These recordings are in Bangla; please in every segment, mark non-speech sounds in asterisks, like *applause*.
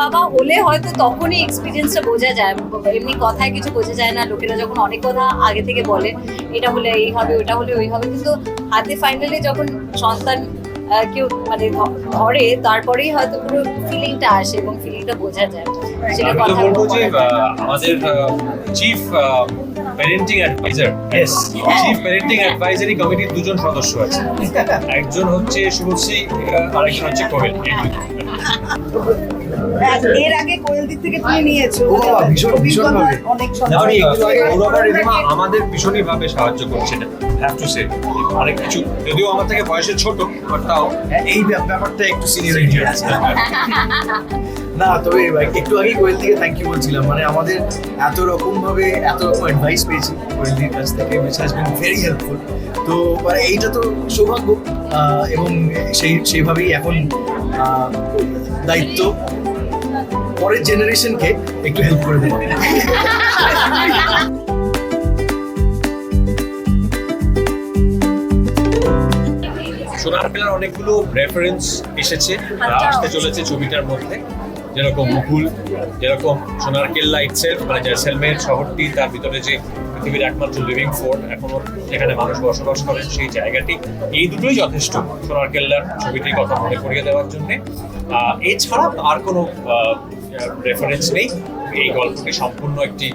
হয়তো তখনই এক্সপিরিয়েন্সটা বোঝা যায় এমনি কথায় কিছু বোঝা যায় না লোকেরা যখন অনেক কথা আগে থেকে বলে এটা হলে এই হবে ওটা হলে ওই হবে কিন্তু হাতে ফাইনালি যখন সন্তান কেউ মানে ধরে তারপরেই হয়তো পুরো ফিলিংটা আসে এবং ফিলিংটা বোঝা যায় সেটা কথা বলব যে। আমাদের chief parenting adviser Yes. Chief parenting advisory কমিটির দুজন সদস্য আছে *laughs* একজন হচ্ছে শুভশ্রী আরেকজন হচ্ছে কোয়েল এই দুজন। এর আগে কোয়েলদি থেকে তুমি নিয়েছো। ভীষণ- ভীষণ অনেক না, আমাদের ভীষণই ভাবে সাহায্য করছে হ্যাভ টু সে অনেক কিছু। যদিও আমার থেকে বয়সে ছোট বাট তাও। এই ব্যাপারটা একটু সিনিয়রিটি আছে না তবে একটু আগেই কোয়েল থেকে থ্যাংক ইউ বলছিলাম। মানে আমাদের এত রকম ভাবে এত রকম অ্যাডভাইস পেয়েছি কোয়েলদির কাছ থেকে which has been very helpful তো মানে এইটা তো সৌভাগ্য আহ, এবং সেই সেইভাবেই এখন আহ, দায়িত্ব। পরের জেনারেশনকে একটু হেল্প করে সোনার পেলার অনেকগুলো রেফারেন্স এসেছে বা আসতে চলেছে ছবিটার মধ্যে। যেরকম মুকুল যেরকম সোনার কেল্লা ইটসেলফ মানে জয়সেলমের শহরটি তার ভিতরে যে পৃথিবীর একমাত্র লিভিং ফোর্ট এখনও যেখানে মানুষ বসবাস করেন সেই জায়গাটি। এই দুটোই যথেষ্ট সোনার কেল্লার ছবিটির কথা মনে করিয়ে দেওয়ার জন্যে। এছাড়া আর কোনো রেফারেন্স নেই। এই গল্পটি সম্পূর্ণ একটি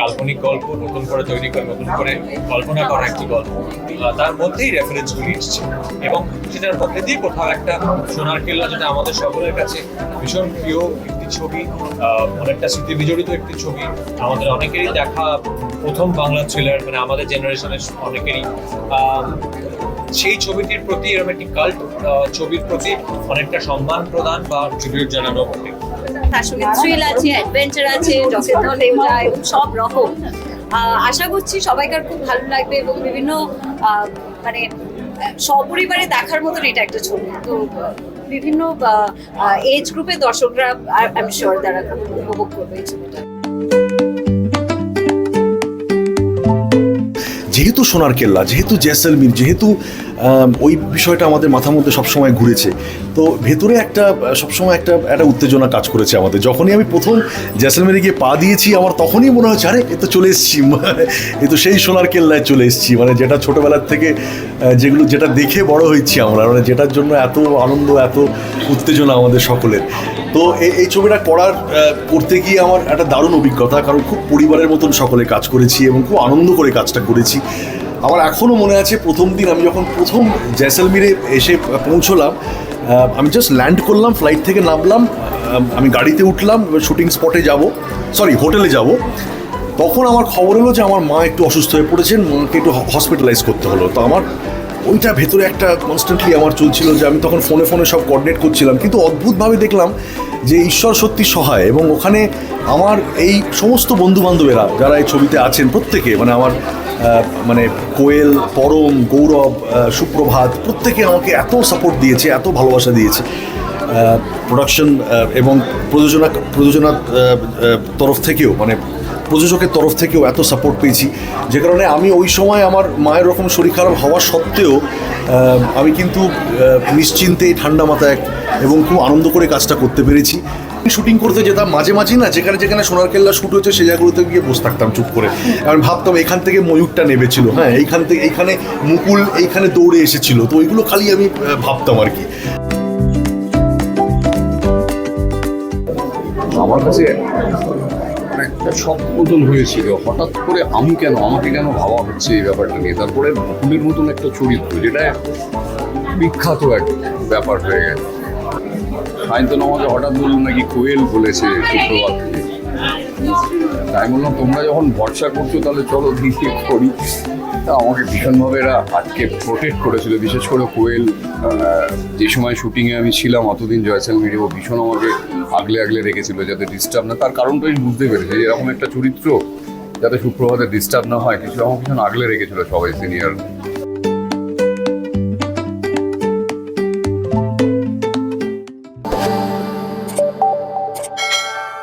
কাল্পনিক গল্প, নতুন করে তৈরি করে, নতুন করে কল্পনা করা একটি গল্প। তার মধ্যেই রেফারেন্সগুলি এসছে। এবং সেটার মধ্যে দিয়ে কোথাও একটা সোনার কেল্লা, যেটা আমাদের সকলের কাছে ভীষণ প্রিয় একটি ছবি অনেকটা স্মৃতি বিজড়িত একটি ছবি। আমাদের অনেকেরই দেখা প্রথম বাংলা থ্রিলার মানে আমাদের জেনারেশনের অনেকেরই। সেই ছবিটির প্রতি এরকম একটি কাল্ট ছবির প্রতি অনেকটা সম্মান প্রদান বা ট্রিবিউট জানানো বটে। তার সঙ্গে থ্রিল আছে অ্যাডভেঞ্চার আছে এবং সব রকম। আশা করছি সবাইকার খুব ভালো লাগবে এবং বিভিন্ন মানে সপরিবারে দেখার মতন এটা একটা ছবি। তো, বিভিন্ন এজ গ্রুপের দর্শকরা আমি শিওর তারা উপভোগ করবে এই ছবিটা। যেহেতু সোনার কেল্লা, যেহেতু জেসেলমির যেহেতু ওই বিষয়টা আমাদের মাথার মধ্যে সবসময় ঘুরেছে। তো ভেতরে একটা, সবসময় একটা একটা উত্তেজনা কাজ করেছে আমাদের। যখনই আমি প্রথম জেসেলমেরে গিয়ে পা দিয়েছি, আমার তখনই মনে হচ্ছে, আরে, এ তো চলে এসেছি এ তো সেই সোনার কেল্লায় চলে এসেছি। মানে যেটা ছোটোবেলার থেকে যেগুলো, যেটা দেখে বড় হয়েছি আমরা। মানে যেটার জন্য এত আনন্দ, এত উত্তেজনা আমাদের সকলের। তো এই- ছবিটা করার করতে গিয়ে আমার একটা দারুণ অভিজ্ঞতা, কারণ খুব পরিবারের মতন সকলে কাজ করেছি এবং খুব আনন্দ করে কাজটা করেছি। আমার এখনও মনে আছে প্রথম দিন আমি যখন প্রথম জয়সলমিরে এসে পৌঁছলাম আমি জাস্ট ল্যান্ড করলাম ফ্লাইট থেকে নামলাম আমি গাড়িতে উঠলাম শুটিং স্পটে যাব সরি হোটেলে যাব। তখন আমার খবর হলো যে আমার মা একটু অসুস্থ হয়ে পড়েছেন মাকে একটু হসপিটালাইজ করতে হলো। তো আমার ওইটা ভেতরে একটা কনস্ট্যান্টলি আমার চলছিল যে আমি তখন ফোনে ফোনে সব কোঅর্ডিনেট করছিলাম। কিন্তু অদ্ভুতভাবে দেখলাম যে ঈশ্বর সত্যি সহায় এবং ওখানে আমার এই সমস্ত বন্ধু বান্ধবেরা যারা এই ছবিতে আছেন প্রত্যেকে মানে আমার মানে কোয়েল, পরম, গৌরব সুপ্রভাত, প্রত্যেকে আমাকে এত সাপোর্ট দিয়েছে, এত ভালোবাসা দিয়েছে। প্রোডাকশন এবং প্রযোজনা প্রযোজনা আহ, আহ, তরফ থেকেও মানে প্রযোজকের তরফ থেকেও এত সাপোর্ট পেয়েছি। যে কারণে আমি ওই সময় আমার মায়ের রকম শরীর খারাপ হওয়া সত্ত্বেও আমি কিন্তু নিশ্চিন্তে ঠান্ডা মাথায় এবং খুব আনন্দ করে কাজটা করতে পেরেছি। শুটিং করতে যেতাম মাঝে মাঝে না যেখানে যেখানে সোনার কেল্লা শুট হয়েছে সেই জায়গাগুলোতে গিয়ে বসে থাকতাম চুপ করে। আমি ভাবতাম এখান থেকে ময়ূরটা নেবেছিল হ্যাঁ এইখান থেকে এইখানে মুকুল এইখানে দৌড়ে এসেছিল। তো ওইগুলো খালি আমি ভাবতাম আর কি। আমার কাছে একটা শখ মতন হয়েছিল। হঠাৎ করে আমি কেন, আমাকে কেন ভাবা হচ্ছে এই ব্যাপারটা নিয়ে? তারপরে ভুলের মতন একটা চরিত্র যেটা বিখ্যাত এক ব্যাপার হয়ে গেল। সায়ন্তন আমাকে হঠাৎ বলুন নাকি কোয়েল বলেছে শুক্রবার থেকে। তাই বললাম, তোমরা যখন ভরসা করছ, তাহলে চলো দিকে করি। তা আমাকে ভীষণভাবে এরা আজকে প্রোটেক্ট করেছিল, বিশেষ করে কোয়েল যে সময় শুটিংয়ে আমি ছিলাম, অতদিন জয়সাল মিডিয়া ও ভীষণ আমাকে আগলে আগলে রেখেছিল যাতে ডিস্টার্ব না, তার কারণটা আমি বুঝতে পেরেছি এরকম একটা চরিত্র যাতে সুপ্রভাতে ডিস্টার্ব না হয়, কিছু আমাকে ভীষণ আগলে রেখেছিল সবাই সিনিয়র